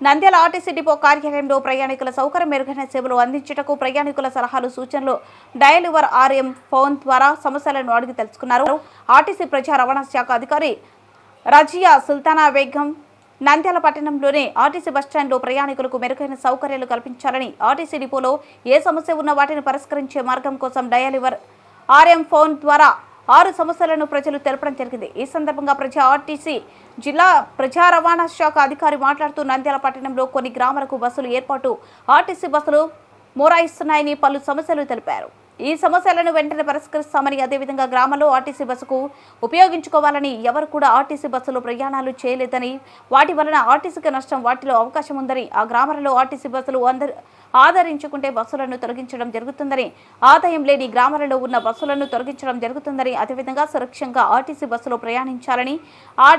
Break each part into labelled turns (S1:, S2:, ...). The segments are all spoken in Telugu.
S1: నంద్యాల ఆర్టీసీ డిపో కార్యాలయంలో ప్రయాణికుల సౌకర్యం మెరుగైన సేవలు అందించుటకు ప్రయాణికుల సలహాలు సూచనలు డయల్ యువర్ ఆర్ఎం ఫోన్ ద్వారా సమస్యలను అడిగి తెలుసుకున్నారు. ఆర్టీసీ ప్రజా రవాణా శాఖ అధికారి రజియా సుల్తానా బేగం నంద్యాల పట్టణంలోనే ఆర్టీసీ బస్టాండ్లో ప్రయాణికులకు మెరుగైన సౌకర్యాలు కల్పించాలని ఆర్టీసీ డిపోలో ఏ సమస్య ఉన్న వాటిని పరిష్కరించే మార్గం కోసం డయల్ ఆర్ఎం ఫోన్ ద్వారా ఆరు సమస్యలను ప్రజలు తెలపడం జరిగింది. ఈ సందర్భంగా ప్రజా ఆర్టీసీ జిల్లా ప్రజా రవాణా శాఖ అధికారి మాట్లాడుతూ నంద్యాల పట్టణంలో కొన్ని గ్రామాలకు బస్సులు ఏర్పాటు ఆర్టీసీ బస్సులు మోరాయిస్తున్నాయని పలు సమస్యలు తెలిపారు. ఈ సమస్యలను వెంటనే పరిష్కరిస్తామని అదేవిధంగా గ్రామంలో ఆర్టీసీ బస్సుకు ఉపయోగించుకోవాలని ఎవరు కూడా ఆర్టీసీ బస్సులో ప్రయాణాలు చేయలేదని వాటి వలన ఆర్టీసీకి నష్టం వాటిలో అవకాశం ఉందని ఆ గ్రామాలలో ఆర్టీసీ బస్సులు అందరు ఆదరించుకుంటే బస్సులను తొలగించడం జరుగుతుందని ఆదాయం లేని గ్రామాలలో ఉన్న బస్సులను తొలగించడం జరుగుతుందని అదేవిధంగా సురక్షంగా ఆర్టీసీ బస్సులో ప్రయాణించాలని ఆ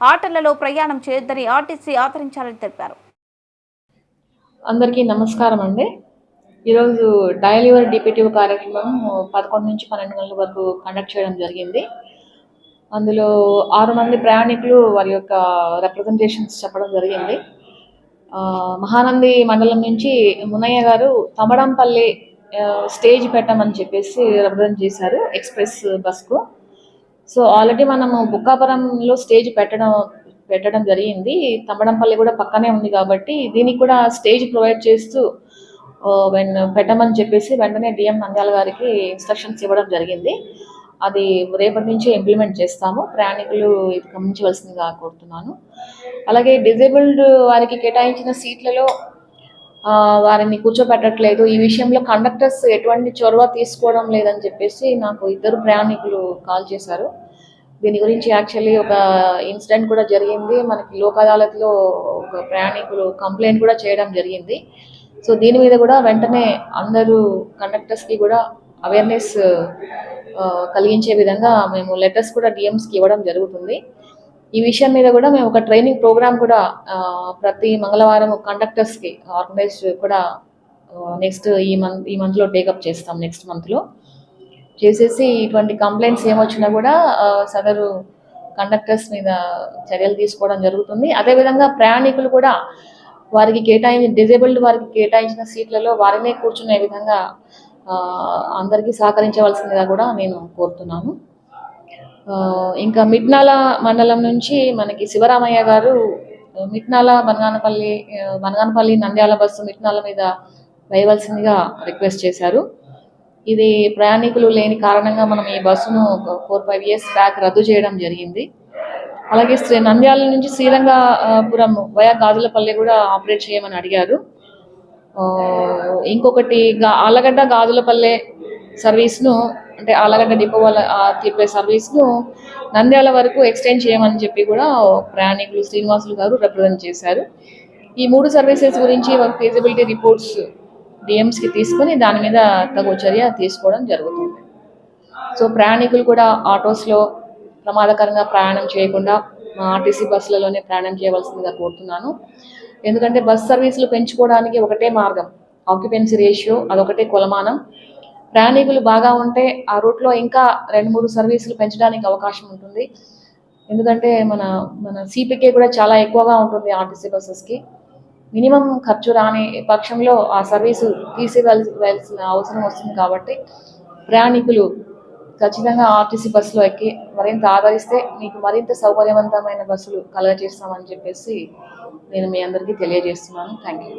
S1: ఆటలలో ప్రయాణం చేయొద్దని ఆర్టీసీ ఆదరించాలని తెలిపారు.
S2: అందరికీ నమస్కారం అండి ఈరోజు డయల్ యువర్ డిపిటివ్ కార్యక్రమం పదకొండు నుంచి పన్నెండు గంటల వరకు కండక్ట్ చేయడం జరిగింది. అందులో ఆరు మంది ప్రయాణికులు వారి యొక్క రిప్రజెంటేషన్స్ చెప్పడం జరిగింది. మహానంది మండలం నుంచి మునయ్య గారు తమడంపల్లి స్టేజ్ పెట్టమని చెప్పేసి రిప్రజెంట్ చేశారు ఎక్స్ప్రెస్ బస్కు. సో ఆల్రెడీ మనము బుక్కాపురంలో స్టేజ్ పెట్టడం పెట్టడం జరిగింది. తమడంపల్లి కూడా పక్కనే ఉంది కాబట్టి దీనికి కూడా స్టేజ్ ప్రొవైడ్ చేస్తూ పెట్టమని చెప్పేసి వెంటనే డిఎం నంద్యాల గారికి ఇన్స్ట్రక్షన్స్ ఇవ్వడం జరిగింది. అది రేపటి నుంచి ఇంప్లిమెంట్ చేస్తాము. ప్రయాణికులు ఇది గమనించవలసిందిగా కోరుతున్నాను. అలాగే డిజేబుల్డ్ వారికి కేటాయించిన సీట్లలో వారిని కూర్చోబెట్టట్లేదు ఈ విషయంలో కండక్టర్స్ ఎటువంటి చొరవ తీసుకోవడం లేదని చెప్పేసి నాకు ఇద్దరు ప్రయాణికులు కాల్ చేశారు. దీని గురించి యాక్చువల్లీ ఒక ఇన్సిడెంట్ కూడా జరిగింది. మనకి లోక్ అదాలత్లో ఒక ప్రయాణికులు కంప్లైంట్ కూడా చేయడం జరిగింది. సో దీని మీద కూడా వెంటనే అందరూ కండక్టర్స్కి కూడా అవేర్నెస్ కలిగించే విధంగా మేము లెటర్స్ కూడా డిఎంస్కి ఇవ్వడం జరుగుతుంది. ఈ విషయం మీద కూడా మేము ఒక ట్రైనింగ్ ప్రోగ్రామ్ కూడా ప్రతి మంగళవారం కండక్టర్స్కి ఆర్గనైజ్ కూడా నెక్స్ట్ ఈ మంత్ ఈ మంత్లో టేకప్ చేస్తాం నెక్స్ట్ మంత్లో చేసేసి ఇటువంటి కంప్లైంట్స్ ఏమొచ్చినా కూడా సదరు కండక్టర్స్ మీద చర్యలు తీసుకోవడం జరుగుతుంది. అదేవిధంగా ప్రయాణికులు కూడా వారికి కేటాయించిన డిజేబుల్డ్ వారికి కేటాయించిన సీట్లలో వారినే కూర్చునే విధంగా అందరికీ సహకరించవలసిందిగా కూడా నేను కోరుతున్నాను. ఇంకా మిట్నాల మండలం నుంచి మనకి శివరామయ్య గారు మిట్నాల బనగానపల్లి బనగానపల్లి నంద్యాల బస్సు మిట్నాల మీద వేయవలసిందిగా రిక్వెస్ట్ చేశారు. ఇది ప్రయాణికులు లేని కారణంగా మనం ఈ బస్సును ఫోర్ ఫైవ్ ఇయర్స్ బ్యాక్ రద్దు చేయడం జరిగింది. అలాగే శ్రీ నంద్యాల నుంచి శ్రీరంగపురం వయా గాజులపల్లి కూడా ఆపరేట్ చేయమని అడిగారు. ఇంకొకటి గా ఆలగడ్డ గాజులపల్లె సర్వీస్ను అంటే ఆలగడ్డ డిపో వాళ్ళ తిప్పే సర్వీస్ను నంద్యాల వరకు ఎక్స్టెండ్ చేయమని చెప్పి కూడా ప్రయాణికులు శ్రీనివాసులు గారు రిప్రజెంట్ చేశారు. ఈ మూడు సర్వీసెస్ గురించి ఫీజిబిలిటీ రిపోర్ట్స్ డిఎమ్స్కి తీసుకొని దాని మీద తగు చర్య తీసుకోవడం జరుగుతుంది. సో ప్రయాణికులు కూడా ఆటోస్లో ప్రమాదకరంగా ప్రయాణం చేయకుండా మా ఆర్టీసీ బస్సులలోనే ప్రయాణం చేయవలసిందిగా కోరుతున్నాను. ఎందుకంటే బస్ సర్వీసులు పెంచుకోవడానికి ఒకటే మార్గం ఆక్యుపెన్సీ రేషియో అదొకటే కొలమానం. ప్రయాణికులు బాగా ఉంటే ఆ రూట్లో ఇంకా రెండు మూడు సర్వీసులు పెంచడానికి అవకాశం ఉంటుంది. ఎందుకంటే మన మన సిపికే కూడా చాలా ఎక్కువగా ఉంటుంది ఆర్టీసీ బస్సెస్కి. మినిమం ఖర్చు రాని పక్షంలో ఆ సర్వీసు తీసివేయాల్సిన అవసరం వస్తుంది కాబట్టి ప్రయాణికులు ఖచ్చితంగా ఆర్టీసీ బస్సులో ఎక్కి మరింత ఆదరిస్తే మీకు మరింత సౌకర్యవంతమైన బస్సులు కలగజేస్తామని చెప్పేసి నేను మీ అందరికీ తెలియజేస్తున్నాను. Thank you